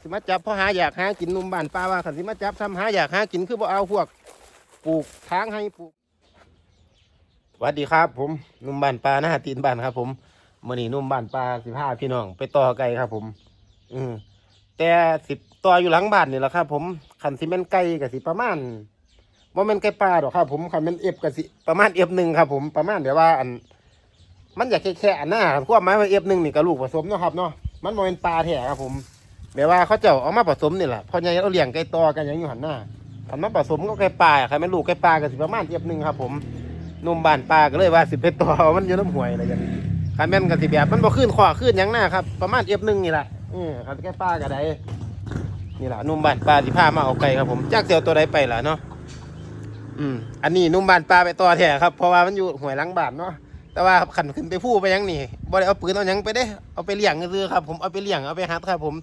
สิมาจับพ่อหาอยากหากินนุ่มบ้านป้าว่าขันสิมาจับทำหาอยากหากินคือบ่เอาพวกปลูกทางให้ปลูกสวัสดีครับ ผมนุ่มบ้านป้าหน้าตีนบ้านครับ ผมมื่อนี้นุ่มบ้านป้าสิพาพี่น้อง ไปต่อไก่ครับ ผม อืมแต่สิบต่ออยู่หลังบ้านนี่แหละครับ ผมขันสิแม่นไก่กับสิประมาณว่ามันไก่ป่าดอกครับ ผมขันแม่นเอฟกับสิประมาณเอฟหนึ่งครับ ผมประมาณเดี๋ยวว่าอัน มันอยากแค่ๆอันหน้าควบไม้ว่าเอฟหนึ่งนี่กับลูกผสมเนาะครับเนาะมันบ่เป็นปลาแท้ครับผม แบบว่าเขาเจ้าเอามาผสมนี่แหละพอใหญ่เอาเลี้ยงไก่ตอกันอย่างอยู่หันหน้าทำมาผสมก็ไก่ปลาใครไม่ลูกไก่ปลากับสิประมาณเอฟหนึ่งครับ ผมนุ่มบานปลาก็เลยว่าสิไปต่อมันอยู่น้ำห่วยอะไรอย่างนี้คันแม่นกับสิแบบมันบ่ขึ้นขวาขึ้นยังหน้าครับประมาณเอฟหนึ่งนี่แหละเออคันไก่ปลาก็ได้นี่แหละนุ่มบานปลาสิพามาเอาไก่ครับ ผมจากเสียวตัวใดไปล่ะเนาะอืมอันนี้นุ่มบานปลาไปต่อแท้ครับเพราะว่ามันอยู่ห่วยลังบานเนาะแต่ว่าขันขึ้นไปพูดไปยังนี่บ่ได้เอาปืนเอายังไปเด้ เอาไปเลี้ยงซื้อครับ ผมเอาไปเลี้ยงเอาไปฮัดครับผม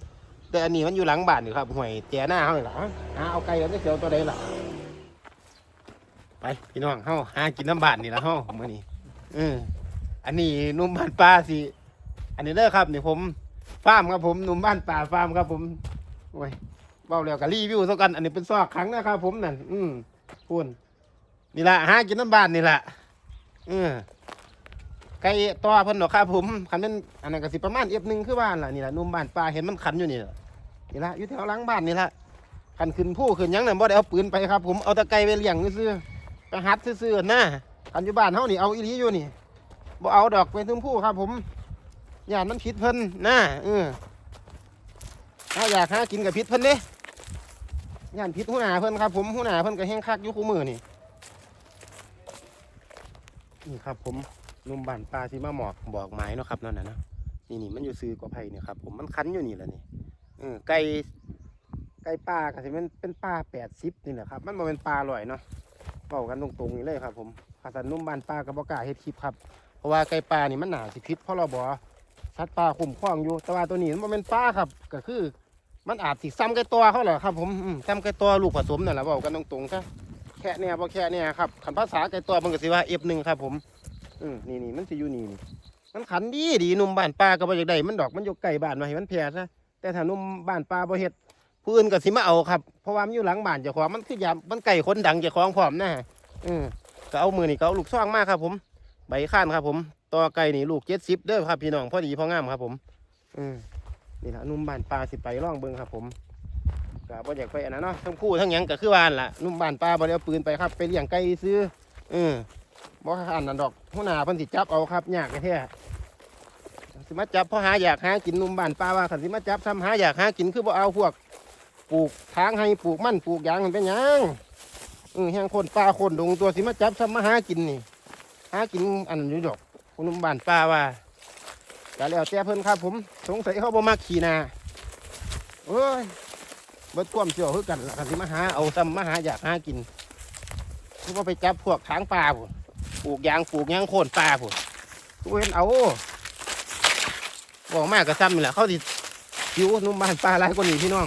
แต่อันนี้มันอยู่หลังบ้านนี่ครับห่วยแจหน้าเฮานี่ล่ะหาเอาไก่แล้วจะเสียวตัวใดล่ะไปพี่น้องเฮาหากินน้ำบ้านนี่ละเฮามื้อนี้อืออันนี้นุ่มบ้านป่าสิอันนี้เด้อครับนี่ผมฟาร์มครับผมนุ่มบ้านป่าฟาร์มครับ ผมโอ้ยเว้าแล้วก็รีวิวซะกัน อันนี้เป็นซอกขังนะครับผมนั่นอืมพูนนี่แหละหากินน้ำบ้านนี่แหล่ะอือไก่ต่อเพิ่นดอกครับผมคันเป็นอันนั้นก็สิประมาณเอฟหนึ่งคือบ้านล่ะนี่แหละนุ่มบ้านป่าเห็นมันขันอยู่นี่ล่ะ นี่ละอยู่แถวหลังบ้านนี่ละขันขึ้นผู้ขึ้นหยังนั่นบ่ได้เอาปืนไปครับ ผมเอาตะไก่ไปเลี้ยงซื่อๆไปหัดซื่อๆนะคันอยู่บ้านเฮานี่เอาอีหลีอยู่นี่บ่เอาดอกไปถึงผู้ครับ ผมอย่านมันผิดเพิ่นนะเออถ้าอยากหากินกับผิดเพิ่นเด้ย่านผิดหูหนาเพิ่นครับ ผมหูหนาเพิ่นก็แห้งคักอยู่คู่มือนี่นี่ครับ ผมนุ่มบ้านปลาที่มาหมอกบอกไม้เนาะครับนั่นน่ะเนาะนี่นี่มันอยู่ซื้อกว่าไผ่เนี่ยครับ ผมมันคันอยู่นี่แหละนี่ ออไก่ไก่ปลาก็สิมันเป็นปลาแปดสิบนี่แหละครับ มันมาเป็นปลาอร่อยเนาะเป่ากันตรงๆนี่เลยครับ ผมขาสันนุ่มบ้านปลากับอกาเฮ็ดคลิปครับเพราะว่าไก่ปลานี่มันหนาสิพิษเพราะเราบอกสัตว์ปลาคุ้มครองอยู่ แต่ว่าตัวนี้มันเป็นปลาครับ ก็คือ มันอาจสิซ้ำไก่ตัวเขาแหละครับ ผมซ้ำไก่ตัวลูกผสมนั่นแหละเบากันตรงๆซะแค่เนี่ยพอแค่เนี่ยครับขันภาษาไก่ตัวมันก็สิว่าเอฟหนึ่งครับผมอืมนี่นี่มันสิอยู่นี่มันขันดีดีหนุ่มบ้านป่าก็บ่อยากได้มันดอกมันอยู่ไกลบ้านมาให้มันแพร่ซะ แต่ถ้าหนุ่มบ้านป่าบ่เฮ็ดผู้อื่นก็สิมาเอาครับเพราะว่ามันอยู่หลังบ้านเจ้าของมันคือยามมันไก่คนดังเจ้าของพร้อมนะอืมก็เอามือนี่ก็เอาลูกซ่องมากครับ ผม ใบข้านครับ ผมต่อไก่นี่ลูกเจ็ดสิบเด้อครับพี่น้องพอดีพองามครับ ผม อืมนี่ละหนุ่มบ้านป่าสิไปล่องเบิ่งครับ ผมก็บ่อยากไปอันนั้นเนาะทั้งคู่ทั้งหยังก็คือบ้านล่ะหนุ่มบ้านป่าบ่ได้เอาปืนไปครับ ไปเลี้ยงไก่ซื้ออืมบ่อันนั้นดอกหัวหน้าเพิ่นสิจับเอาครับยากแท้ สิมาจับเพราะหาอยากหากินนุ่มบ้านป้าว่าคันสิมาจับทำหาอยากหากินคือบ่เอาพวก ปลูกทางให้ปลูกมั่นปลูกยางมันเป็นยังอือแห่งคนป่าคนดงตัวสิมาจับทำมาหากินนี่ หากินอันนั้ดอกคุณนุ่มบ้านป้าว่าก็แล้วแต่เพิ่นครับ ผม สงสัยเขาบ่มักขี่นาเอ้ยเบิดความเสี่ยวคือกันล่ะคันสิมาหาเอาซ้ำมาหาอยากหากินคือว่าไปจับพวกทางป่าพุ่นปลูกยางปลูกยางโคนปลาพุ่นเห็นเอา บอกมากระซ้ำนี่แหละเขาติดผิวนุ่มบ้านปลาหลายกว่านี้พี่น้อง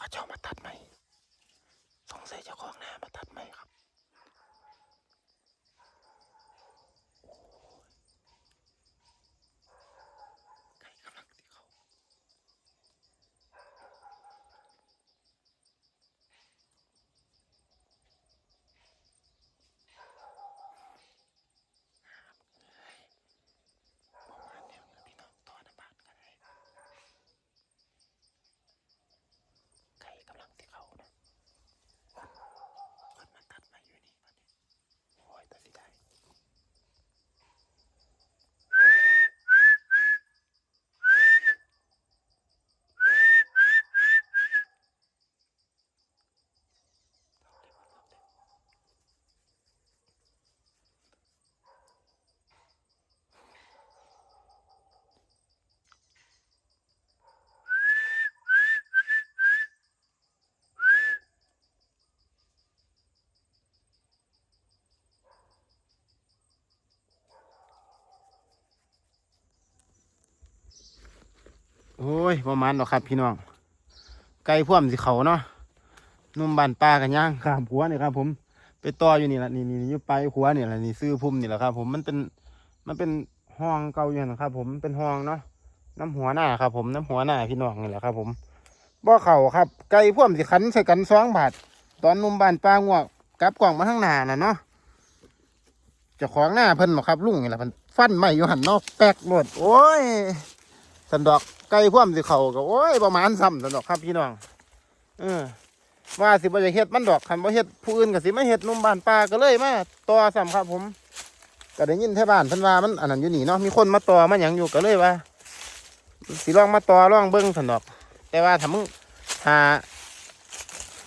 เขาเจ้ามาตัดไหมสงสัยเจ้าของนะมาตัดไหมครับ ไก่กำลังที่เขาประมาณเดียวนะพี่น้องตัวน้ำบานกันเลยไก่กำลังที่เขานะคนมาตัดมาอยู่นี่มาเนี่ยโอ้ยตัดสิได้ โอ้ยประมาณหรอกครับพี่น้อง ไก่พ่วมสิเขาเนาะนุ่มบานปลากันย่างข้ามหัวนี่ครับ ผม ไปต่ออยู่นี่แหละนี่นี่นี่อยู่ไปลายหัวนี่แหละนี่ซื้อพุ่มนี่แหละครับ ผมมันเป็นมันเป็นห้องเก่าอยู่นะครับ ผมเป็นห้องเนาะน้ำหัวหน้าครับ ผมน้ำหัวหน้าพี่น้องนี่แหละครับ ผมบ่เข่าครับ ไก่พ่วมสิขันใส่กันสองบาทตอนนุ่มบานปลางวกกลับกล่องมาข้างหน้าน่ะเนาะเจ้าของหน้าเพิ่นบอกครับลุงนี่แหละเพิ่นฟันใหม่อยู่หันเนาะแป๊กหมดโอ้ยสันดอก ไก่พ่วมสิเขาก็โอ้ยประมาณซ้ำสนอกครับพี่น้องเออว่าสิบ่จะเฮ็ดมันดอกคันบ่เฮ็ดผู้อื่นก็สิมาเฮ็ดนุ่มบ้านป่าก็เลยมาต่อซ้ำครับผมก็ได้ยินแท่บ้านเพิ่นว่ามันอันนั้นอยู่นี่เนาะมีคนมาต่อมาหยังอยู่ก็เลยว่าสิลองมาต่อลองเบิ่งสนอกแต่ว่าถ้ามึงหา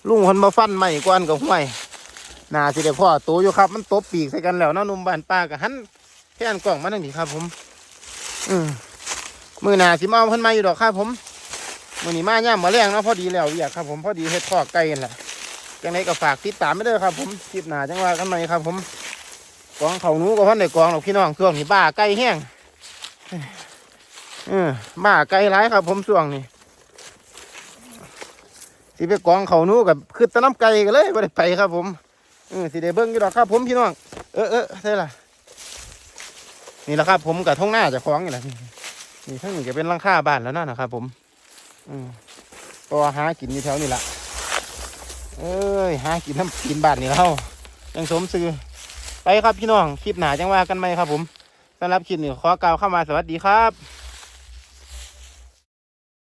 ลุงคนมาฟันใหม่กวนกับห้วยนาสิได้พ่อโตอยู่ครับ มันตบปีกใส่กันแล้วเนาะนุ่มบ้านป่าก็หันแค่นกล่องมาทางนี้ครับ ผม อืม มือหนาสิมาเอาเพิ่นมาอยู่ดอกครับผมมือนี้มาย่ามมาแรงเนาะพอดีแล้วอยากครับผมพอดีเฮ็ดข้อไก่กันแหละจังไดก็ฝากติดตามไม่เด้ครับผมคลิปหนาจังว่ากันใหม่ครับ ผมกองเขาหนูก็พันได้กองหรอกพี่น้องช่วงนี้บ้าไก่แห้งเออบ้าไก่ร้ายครับ ผมช่วงนี้สิไปกองเขาหนูกับคือตะน้ำไก่กันเลยไม่ได้ไปครับ ผมเออสิได้เบิ้งอยู่ดอกครับ ผมพี่น้องเออเออใช่ล่ะนี่แหละครับ ผมกับท้องหน้าจะคล้องนี่แหละ นี่ทั้งนี้จะเป็นรังค่าบ้านแล้วนะนะครับ ผม อืมตัวหากินอยู่แถวนี้ละเอ้ยหากินน้ำกินบ้านนี่แล้วยังสมซื้อไปครับพี่น้องคลิปหนาจังว่ากันไหมครับ ผมสำหรับคลิปนี้ขอกล่าวเข้ามาสวัสดีครับ